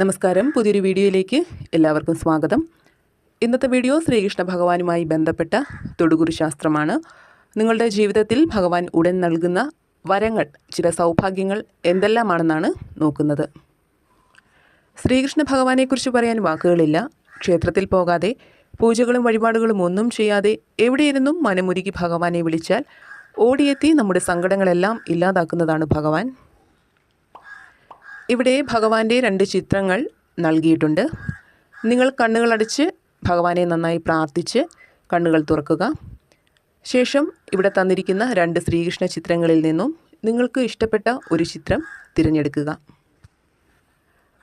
നമസ്കാരം. പുതിയൊരു വീഡിയോയിലേക്ക് എല്ലാവർക്കും സ്വാഗതം. ഇന്നത്തെ വീഡിയോ ശ്രീകൃഷ്ണ ഭഗവാനുമായി ബന്ധപ്പെട്ട തൊടുകുറി ശാസ്ത്രമാണ്. നിങ്ങളുടെ ജീവിതത്തിൽ ഭഗവാൻ ഉടൻ നൽകുന്ന വരങ്ങൾ ചില സൗഭാഗ്യങ്ങൾ എന്തെല്ലാമാണെന്നാണ് നോക്കുന്നത്. ശ്രീകൃഷ്ണ ഭഗവാനെക്കുറിച്ച് പറയാൻ വാക്കുകളില്ല. ക്ഷേത്രത്തിൽ പോകാതെ പൂജകളും വഴിപാടുകളും ഒന്നും ചെയ്യാതെ എവിടെയിരുന്നും മനമുരുകി ഭഗവാനെ വിളിച്ചാൽ ഓടിയെത്തി നമ്മുടെ സങ്കടങ്ങളെല്ലാം ഇല്ലാതാക്കുന്നതാണ് ഭഗവാൻ. ഇവിടെ ഭഗവാന്റെ രണ്ട് ചിത്രങ്ങൾ നൽകിയിട്ടുണ്ട്. നിങ്ങൾ കണ്ണുകളടച്ച് ഭഗവാനെ നന്നായി പ്രാർത്ഥിച്ച് കണ്ണുകൾ തുറക്കുക. ശേഷം ഇവിടെ തന്നിരിക്കുന്ന രണ്ട് ശ്രീകൃഷ്ണ ചിത്രങ്ങളിൽ നിന്നും നിങ്ങൾക്ക് ഇഷ്ടപ്പെട്ട ഒരു ചിത്രം തിരഞ്ഞെടുക്കുക.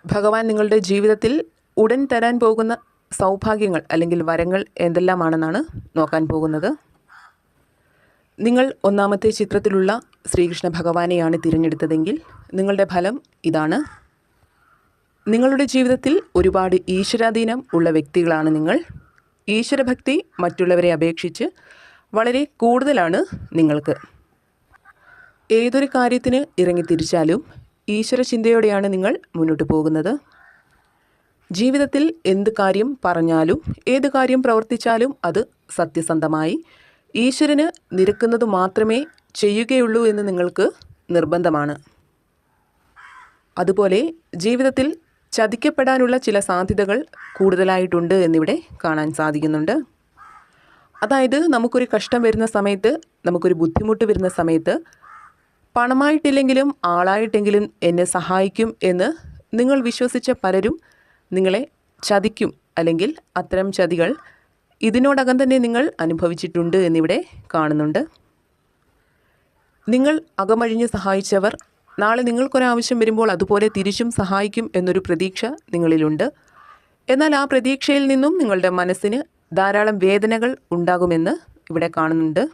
ഭഗവാൻ നിങ്ങളുടെ ജീവിതത്തിൽ ഉടൻ തരാൻ പോകുന്ന സൗഭാഗ്യങ്ങൾ അല്ലെങ്കിൽ വരങ്ങൾ എന്തെല്ലാമാണെന്നാണ് നോക്കാൻ പോകുന്നത്. നിങ്ങൾ ഒന്നാമത്തെ ചിത്രത്തിലുള്ള ശ്രീകൃഷ്ണ ഭഗവാനെയാണ് തിരഞ്ഞെടുത്തതെങ്കിൽ നിങ്ങളുടെ ഫലം ഇതാണ്. നിങ്ങളുടെ ജീവിതത്തിൽ ഒരുപാട് ഈശ്വരാധീനം ഉള്ള വ്യക്തികളാണ് നിങ്ങൾ. ഈശ്വരഭക്തി മറ്റുള്ളവരെ അപേക്ഷിച്ച് വളരെ കൂടുതലാണ് നിങ്ങൾക്ക്. ഏതൊരു കാര്യത്തിന് ഇറങ്ങി തിരിച്ചാലും ഈശ്വര ചിന്തയോടെയാണ് നിങ്ങൾ മുന്നോട്ട് പോകുന്നത്. ജീവിതത്തിൽ എന്ത് കാര്യം പറഞ്ഞാലും ഏത് കാര്യം പ്രവർത്തിച്ചാലും അത് സത്യസന്ധമായി ഈശ്വരന് നിരക്കുന്നത് മാത്രമേ ചെയ്യുകയുള്ളൂ എന്ന് നിങ്ങൾക്ക് നിർബന്ധമാണ്. അതുപോലെ ജീവിതത്തിൽ ചതിക്കപ്പെടാനുള്ള ചില സാധ്യതകൾ കൂടുതലായിട്ടുണ്ട് എന്നിവിടെ കാണാൻ സാധിക്കുന്നുണ്ട്. അതായത് നമുക്കൊരു കഷ്ടം വരുന്ന സമയത്ത് നമുക്കൊരു ബുദ്ധിമുട്ട് വരുന്ന സമയത്ത് പണമായിട്ടില്ലെങ്കിലും ആളായിട്ടെങ്കിലും എന്നെ സഹായിക്കും എന്ന് നിങ്ങൾ വിശ്വസിച്ച പലരും നിങ്ങളെ ചതിക്കും. അല്ലെങ്കിൽ അത്തരം ചതികൾ ഇതിനോടകം തന്നെ നിങ്ങൾ അനുഭവിച്ചിട്ടുണ്ട് എന്നിവിടെ കാണുന്നുണ്ട്. നിങ്ങൾ അകമഴിഞ്ഞ് സഹായിച്ചവർ നാളെ നിങ്ങൾക്കൊരാവശ്യം വരുമ്പോൾ അതുപോലെ തിരിച്ചും സഹായിക്കും എന്നൊരു പ്രതീക്ഷ നിങ്ങളിലുണ്ട്. എന്നാൽ ആ പ്രതീക്ഷയിൽ നിന്നും നിങ്ങളുടെ മനസ്സിന് ധാരാളം വേദനകൾ ഉണ്ടാകുമെന്ന് ഇവിടെ കാണുന്നുണ്ട്.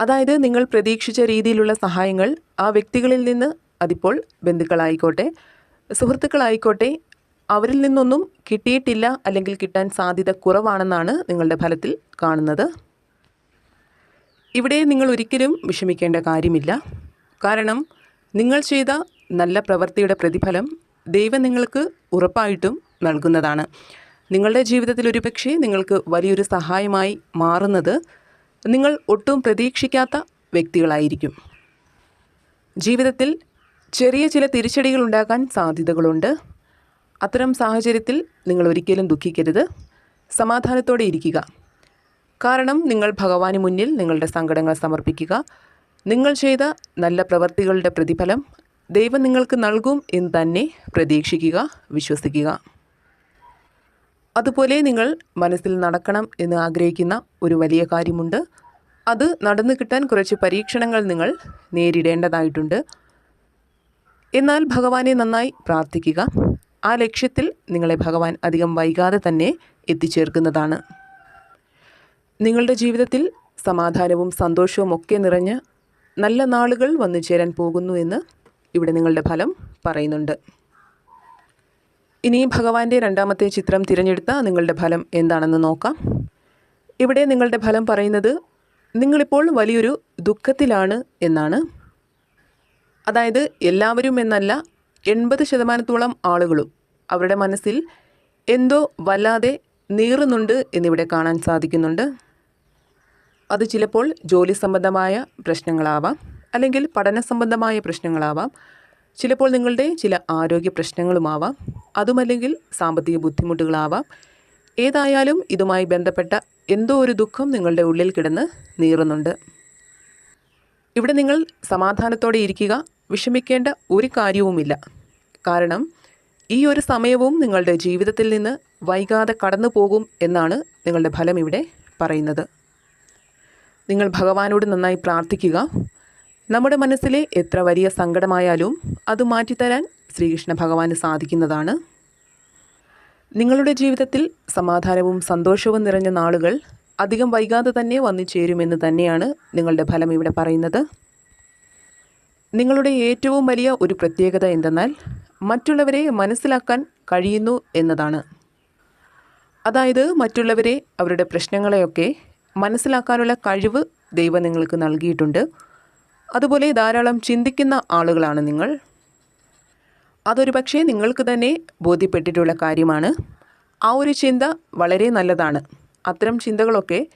അതായത് നിങ്ങൾ പ്രതീക്ഷിച്ച രീതിയിലുള്ള സഹായങ്ങൾ ആ വ്യക്തികളിൽ നിന്ന് അതിപ്പോൾ ബന്ധുക്കളായിക്കോട്ടെ സുഹൃത്തുക്കളായിക്കോട്ടെ അവരിൽ നിന്നൊന്നും കിട്ടിയിട്ടില്ല അല്ലെങ്കിൽ കിട്ടാൻ സാധ്യത കുറവാണെന്നാണ് നിങ്ങളുടെ ഫലത്തിൽ കാണുന്നത്. ഇവിടെ നിങ്ങൾ ഒരിക്കലും വിഷമിക്കേണ്ട കാര്യമില്ല. കാരണം നിങ്ങൾ ചെയ്ത നല്ല പ്രവൃത്തിയുടെ പ്രതിഫലം ദൈവം നിങ്ങൾക്ക് ഉറപ്പായിട്ടും നൽകുന്നതാണ്. നിങ്ങളുടെ ജീവിതത്തിൽ ഒരു പക്ഷേ നിങ്ങൾക്ക് വലിയൊരു സഹായമായി മാറുന്നത് നിങ്ങൾ ഒട്ടും പ്രതീക്ഷിക്കാത്ത വ്യക്തികളായിരിക്കും. ജീവിതത്തിൽ ചെറിയ ചില തിരിച്ചടികൾ ഉണ്ടാകാൻ സാധ്യതകളുണ്ട്. അത്തരം സാഹചര്യത്തിൽ നിങ്ങൾ ഒരിക്കലും ദുഃഖിക്കരുത്. സമാധാനത്തോടെ ഇരിക്കുക. കാരണം നിങ്ങൾ ഭഗവാന് മുന്നിൽ നിങ്ങളുടെ സങ്കടങ്ങൾ സമർപ്പിക്കുക. നിങ്ങൾ ചെയ്ത നല്ല പ്രവൃത്തികളുടെ പ്രതിഫലം ദൈവം നിങ്ങൾക്ക് നൽകും എന്ന് തന്നെ പ്രതീക്ഷിക്കുക വിശ്വസിക്കുക. അതുപോലെ നിങ്ങൾ മനസ്സിൽ നടക്കണം എന്ന് ആഗ്രഹിക്കുന്ന ഒരു വലിയ കാര്യമുണ്ട്. അത് നടന്നു കിട്ടാൻ കുറച്ച് പരീക്ഷണങ്ങൾ നിങ്ങൾ നേരിടേണ്ടതായിട്ടുണ്ട്. എന്നാൽ ഭഗവാനെ നന്നായി പ്രാർത്ഥിക്കുക. ആ ലക്ഷ്യത്തിൽ നിങ്ങളെ ഭഗവാൻ അധികം വൈകാതെ തന്നെ എത്തിച്ചേർക്കുന്നതാണ്. നിങ്ങളുടെ ജീവിതത്തിൽ സമാധാനവും സന്തോഷവും ഒക്കെ നിറഞ്ഞ് നല്ല നാളുകൾ വന്നു ചേരാൻ പോകുന്നു എന്ന് ഇവിടെ നിങ്ങളുടെ ഫലം പറയുന്നുണ്ട്. ഇനി ഭഗവാന്റെ രണ്ടാമത്തെ ചിത്രം തിരഞ്ഞെടുത്ത നിങ്ങളുടെ ഫലം എന്താണെന്ന് നോക്കാം. ഇവിടെ നിങ്ങളുടെ ഫലം പറയുന്നത് നിങ്ങളിപ്പോൾ വലിയൊരു ദുഃഖത്തിലാണ് എന്നാണ്. അതായത് എല്ലാവരും എന്നല്ല എൺപത് ശതമാനത്തോളം ആളുകളും അവരുടെ മനസ്സിൽ എന്തോ വല്ലാതെ നീറുന്നുണ്ട് എന്നിവിടെ കാണാൻ സാധിക്കുന്നുണ്ട്. അത് ചിലപ്പോൾ ജോലി സംബന്ധമായ പ്രശ്നങ്ങളാവാം അല്ലെങ്കിൽ പഠന സംബന്ധമായ പ്രശ്നങ്ങളാവാം. ചിലപ്പോൾ നിങ്ങളുടെ ചില ആരോഗ്യ പ്രശ്നങ്ങളുമാവാം. അതുമല്ലെങ്കിൽ സാമ്പത്തിക ബുദ്ധിമുട്ടുകളാവാം. ഏതായാലും ഇതുമായി ബന്ധപ്പെട്ട എന്തോ ഒരു ദുഃഖം നിങ്ങളുടെ ഉള്ളിൽ കിടന്ന് നീറുന്നുണ്ട്. ഇവിടെ നിങ്ങൾ സമാധാനത്തോടെ ഇരിക്കുക വിഷമിക്കേണ്ട ഒരു കാര്യവുമില്ല. കാരണം ഈ ഒരു സമയവും നിങ്ങളുടെ ജീവിതത്തിൽ നിന്ന് വൈകാതെ കടന്നു പോകും എന്നാണ് നിങ്ങളുടെ ഫലം ഇവിടെ പറയുന്നത്. നിങ്ങൾ ഭഗവാനോട് നന്നായി പ്രാർത്ഥിക്കുക. നമ്മുടെ മനസ്സിലെ എത്ര വലിയ സങ്കടമായാലും അത് മാറ്റിത്തരാൻ ശ്രീകൃഷ്ണ ഭഗവാന് സാധിക്കുന്നതാണ്. നിങ്ങളുടെ ജീവിതത്തിൽ സമാധാനവും സന്തോഷവും നിറഞ്ഞ നാളുകൾ അധികം വൈകാതെ തന്നെ വന്നു ചേരുമെന്ന് തന്നെയാണ് നിങ്ങളുടെ ഫലം ഇവിടെ പറയുന്നത്. നിങ്ങളുടെ ഏറ്റവും വലിയ ഒരു പ്രത്യേകത എന്തെന്നാൽ മറ്റുള്ളവരെ മനസ്സിലാക്കാൻ കഴിയുന്നു എന്നതാണ്. അതായത് മറ്റുള്ളവരെ അവരുടെ പ്രശ്നങ്ങളെയൊക്കെ മനസ്സിലാക്കാനുള്ള കഴിവ് ദൈവം നിങ്ങൾക്ക് നൽകിയിട്ടുണ്ട്. അതുപോലെ ധാരാളം ചിന്തിക്കുന്ന ആളുകളാണ് നിങ്ങൾ. അതൊരു പക്ഷേ നിങ്ങൾക്ക് തന്നെ ബോധ്യപ്പെട്ടിട്ടുള്ള കാര്യമാണ്. ആ ഒരു ചിന്ത വളരെ നല്ലതാണ്. അത്തരം ചിന്തകളൊക്കെ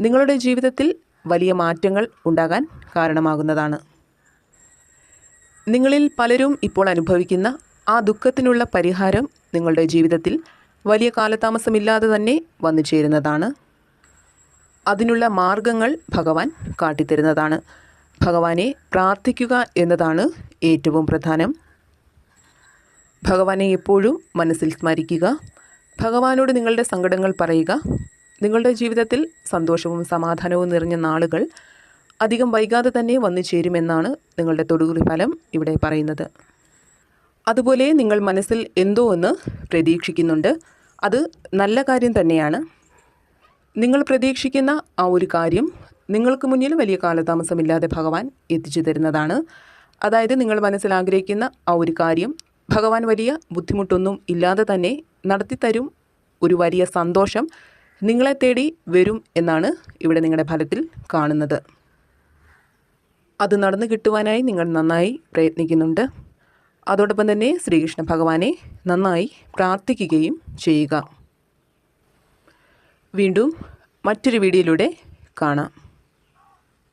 നിങ്ങളുടെ ജീവിതത്തിൽ വലിയ മാറ്റങ്ങൾ ഉണ്ടാകാൻ കാരണമാകുന്നതാണ്. നിങ്ങളിൽ പലരും ഇപ്പോൾ അനുഭവിക്കുന്ന ആ ദുഃഖത്തിനുള്ള പരിഹാരം നിങ്ങളുടെ ജീവിതത്തിൽ വലിയ കാലതാമസമില്ലാതെ തന്നെ വന്നു ചേരുന്നതാണ്. അതിനുള്ള മാർഗങ്ങൾ ഭഗവാൻ കാട്ടിത്തരുന്നതാണ്. ഭഗവാനെ പ്രാർത്ഥിക്കുക എന്നതാണ് ഏറ്റവും പ്രധാനം. ഭഗവാനെ എപ്പോഴും മനസ്സിൽ സ്മരിക്കുക. ഭഗവാനോട് നിങ്ങളുടെ സങ്കടങ്ങൾ പറയുക. നിങ്ങളുടെ ജീവിതത്തിൽ സന്തോഷവും സമാധാനവും നിറഞ്ഞ നാളുകൾ അധികം വൈകാതെ തന്നെ വന്നു ചേരുമെന്നാണ് നിങ്ങളുടെ തൊടുകുറി ഫലം ഇവിടെ പറയുന്നത്. അതുപോലെ നിങ്ങൾ മനസ്സിൽ എന്തോ ഒന്ന് പ്രതീക്ഷിക്കുന്നുണ്ട്. അത് നല്ല കാര്യം തന്നെയാണ്. നിങ്ങൾ പ്രതീക്ഷിക്കുന്ന ആ ഒരു കാര്യം നിങ്ങൾക്ക് മുന്നിൽ വലിയ കാലതാമസമില്ലാതെ ഭഗവാൻ എത്തിച്ചു തരുന്നതാണ്. അതായത് നിങ്ങൾ മനസ്സിൽ ആഗ്രഹിക്കുന്ന ആ ഒരു കാര്യം ഭഗവാൻ വലിയ ബുദ്ധിമുട്ടൊന്നും ഇല്ലാതെ തന്നെ നടത്തിത്തരും ഒരു വലിയ സന്തോഷം നിങ്ങളെ തേടി വരും എന്നാണ് ഇവിടെ നിങ്ങളുടെ ഫലത്തിൽ കാണുന്നത്. അത് നടന്നു കിട്ടുവാനായി നിങ്ങൾ നന്നായി പ്രയത്നിക്കുന്നുണ്ട്. അതോടൊപ്പം തന്നെ ശ്രീകൃഷ്ണ ഭഗവാനെ നന്നായി പ്രാർത്ഥിക്കുകയും ചെയ്യുക. വീണ്ടും മറ്റൊരു വീഡിയോയിലൂടെ കാണാം.